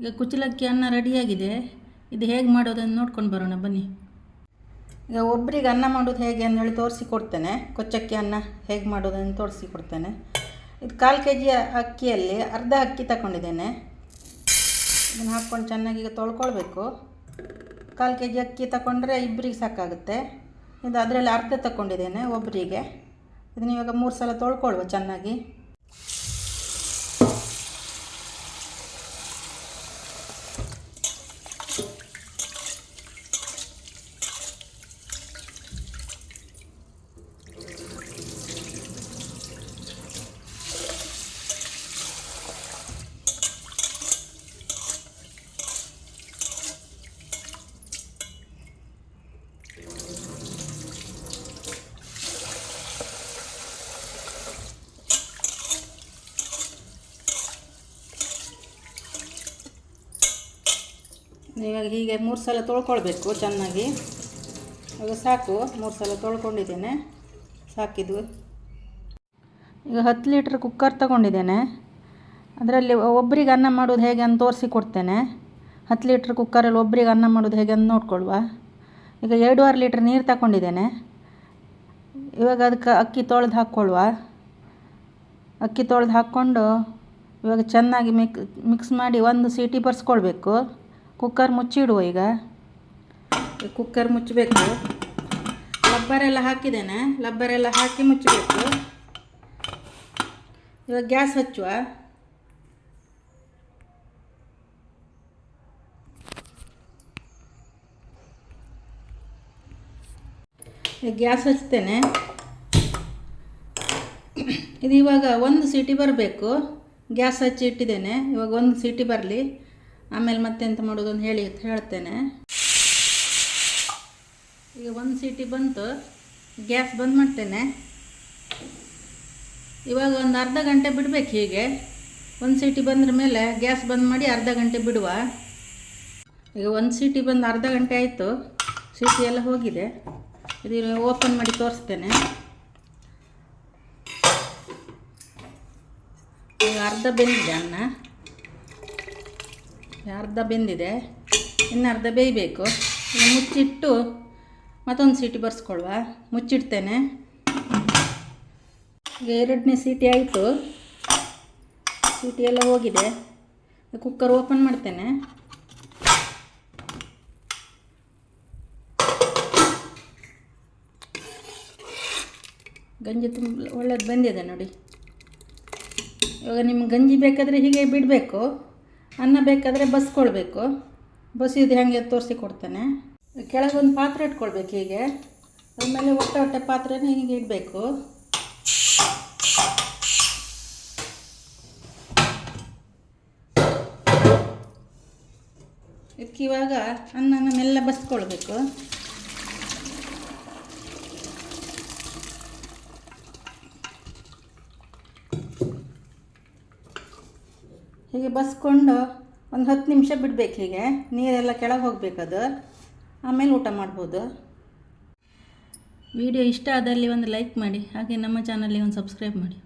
ಈಗ ಕುಚ್ಚಲಕ್ಕಿ ಅನ್ನ ರೆಡಿಯಾಗಿದೆ. ಇದು ಹೇಗೆ ಮಾಡೋದನ್ನು ನೋಡ್ಕೊಂಡು ಬರೋಣ, ಬನ್ನಿ. ಈಗ ಒಬ್ಬರಿಗೆ ಅನ್ನ ಮಾಡೋದು ಹೇಗೆ ಅಂದೇಳಿ ತೋರಿಸಿ ಕೊಡ್ತೇನೆ. ಕೊಚ್ಚಕ್ಕಿ ಅನ್ನ ಹೇಗೆ ಮಾಡೋದನ್ನು ತೋರಿಸಿ ಕೊಡ್ತೇನೆ. ಇದು ಕಾಲು ಕೆ ಜಿ ಅಕ್ಕಿಯಲ್ಲಿ ಅರ್ಧ ಅಕ್ಕಿ ತಗೊಂಡಿದ್ದೇನೆ. ಇದನ್ನು ಹಾಕ್ಕೊಂಡು ಚೆನ್ನಾಗಿ ಈಗ ತೊಳ್ಕೊಳ್ಬೇಕು. ಕಾಲು ಕೆ ಜಿ ಅಕ್ಕಿ ತಗೊಂಡ್ರೆ ಇಬ್ಬರಿಗೆ ಸಾಕಾಗುತ್ತೆ. ಇದು ಅದರಲ್ಲಿ ಅರ್ಧ ತಗೊಂಡಿದ್ದೇನೆ ಒಬ್ಬರಿಗೆ ಇದನ್ನು ಇವಾಗ ಮೂರು ಸಲ ತೊಳ್ಕೊಳ್ವ ಚೆನ್ನಾಗಿ. ಇವಾಗ ಹೀಗೆ ಮೂರು ಸಲ ತೊಳ್ಕೊಳ್ಬೇಕು ಚೆನ್ನಾಗಿ. ಇವಾಗ ಸಾಕು, ಮೂರು ಸಲ ತೊಳ್ಕೊಂಡಿದ್ದೇನೆ. ಸಾಕಿದ್ವು ಈಗ ಹತ್ತು ಲೀಟ್ರ್ ಕುಕ್ಕರ್ ತಗೊಂಡಿದ್ದೇನೆ. ಅದರಲ್ಲಿ ಒಬ್ಬರಿಗೆ ಅನ್ನ ಮಾಡೋದು ಹೇಗೆ ಅಂತ ತೋರಿಸಿ ಕೊಡ್ತೇನೆ. ಹತ್ತು ಲೀಟ್ರ್ ಕುಕ್ಕರಲ್ಲಿ ಒಬ್ಬರಿಗೆ ಅನ್ನ ಮಾಡೋದು ಹೇಗೆ ಅಂತ ನೋಡ್ಕೊಳ್ವ ಈಗ ಎರಡೂವರೆ ಲೀಟ್ರ್ ನೀರು ತಗೊಂಡಿದ್ದೇನೆ. ಇವಾಗ ಅದಕ್ಕೆ ಅಕ್ಕಿ ತೊಳೆದು ಹಾಕ್ಕೊಳ್ವ ಅಕ್ಕಿ ತೊಳೆದು ಹಾಕ್ಕೊಂಡು ಇವಾಗ ಚೆನ್ನಾಗಿ ಮಿಕ್, ಮಿಕ್ಸ್ ಮಾಡಿ ಒಂದು ಸೀಟಿ ಬರ್ಸ್ಕೊಳ್ಬೇಕು. ಕುಕ್ಕರ್ ಮುಚ್ಚಿಡುವ ಈಗ. ಕುಕ್ಕರ್ ಮುಚ್ಚಬೇಕು. ಲಬ್ಬರೆಲ್ಲ ಹಾಕಿದ್ದೇನೆ. ಲಬ್ಬರೆಲ್ಲ ಹಾಕಿ ಮುಚ್ಚಬೇಕು. ಇವಾಗ ಗ್ಯಾಸ್ ಹಚ್ಚುವ. ಗ್ಯಾಸ್ ಹಚ್ತೇನೆ. ಇದು ಇವಾಗ ಒಂದು ಸೀಟಿ ಬರಬೇಕು. ಗ್ಯಾಸ್ ಹಚ್ಚಿ ಇಟ್ಟಿದ್ದೇನೆ. ಇವಾಗ ಒಂದು ಸೀಟಿ ಬರಲಿ. ಆಮೇಲೆ ಮತ್ತೆ ಎಂತ ಮಾಡೋದು ಅಂತ ಹೇಳಿ ಹೇಳ್ತೇನೆ. ಈಗ ಒಂದು ಸೀಟಿ ಬಂತು, ಗ್ಯಾಸ್ ಬಂದ್ ಮಾಡ್ತೇನೆ. ಇವಾಗ ಒಂದು ಅರ್ಧ ಗಂಟೆ ಬಿಡಬೇಕು ಹೀಗೆ. ಒಂದು ಸೀಟಿ ಬಂದ್ರ ಮೇಲೆ ಗ್ಯಾಸ್ ಬಂದ್ ಮಾಡಿ ಅರ್ಧ ಗಂಟೆ ಬಿಡುವ. ಈಗ ಒಂದು ಸೀಟಿ ಬಂದು ಅರ್ಧ ಗಂಟೆ ಆಯಿತು, ಸೀಟಿ ಎಲ್ಲ ಹೋಗಿದೆ. ಇದು ಓಪನ್ ಮಾಡಿ ತೋರಿಸ್ತೇನೆ. ಈಗ ಅರ್ಧ ಬೆಂದಿದೆ ಅನ್ನ. ಅರ್ಧ ಬೆಂದಿದೆ. ಇನ್ನು ಅರ್ಧ ಬೇಯಬೇಕು. ಮುಚ್ಚಿಟ್ಟು ಮತ್ತೊಂದು ಸೀಟಿ ಬರ್ಸ್ಕೊಳ್ವ. ಮುಚ್ಚಿಡ್ತೇನೆ. ಈಗ ಎರಡನೇ ಸೀಟಿ ಆಯಿತು. ಸೀಟಿ ಎಲ್ಲ ಹೋಗಿದೆ. ಕುಕ್ಕರ್ ಓಪನ್ ಮಾಡ್ತೇನೆ. ಗಂಜಿ ತುಂಬ ಒಳ್ಳೇದು ಬಂದಿದೆ ನೋಡಿ. ಇವಾಗ ನಿಮ್ಗೆ ಗಂಜಿ ಬೇಕಾದರೆ ಹೀಗೆ ಬಿಡಬೇಕು. ಅನ್ನ ಬೇಕಾದರೆ ಬಸ್ಕೊಳ್ಬೇಕು. ಬಸಿದು ಹೇಗೆ ತೋರಿಸಿ ಕೊಡ್ತೇನೆ. ಕೆಳಗೊಂದು ಪಾತ್ರೆ ಇಟ್ಕೊಳ್ಬೇಕು ಹೀಗೆ. ಆಮೇಲೆ ಹೊಟ್ಟೆ ಹೊಟ್ಟೆ ಪಾತ್ರೆನ ಹೀಗೆ ಇಡಬೇಕು. ಇದಕ್ಕೆ ಇವಾಗ ಅನ್ನನ ಮೆಲ್ಲ ಬಸ್ಕೊಳ್ಬೇಕು. ಹೀಗೆ ಬಸ್ಕೊಂಡು ಒಂದು ಹತ್ತು ನಿಮಿಷ ಬಿಡಬೇಕು ಹೀಗೆ. ನೀರೆಲ್ಲ ಕೆಳಗೆ ಹೋಗಬೇಕದು ಆಮೇಲೆ ಊಟ ಮಾಡ್ಬೋದು. ವಿಡಿಯೋ ಇಷ್ಟ ಆದಲ್ಲಿ ಒಂದು ಲೈಕ್ ಮಾಡಿ, ಹಾಗೆ ನಮ್ಮ ಚಾನಲ್ಗೆ ಒಂದು ಸಬ್ಸ್ಕ್ರೈಬ್ ಮಾಡಿ.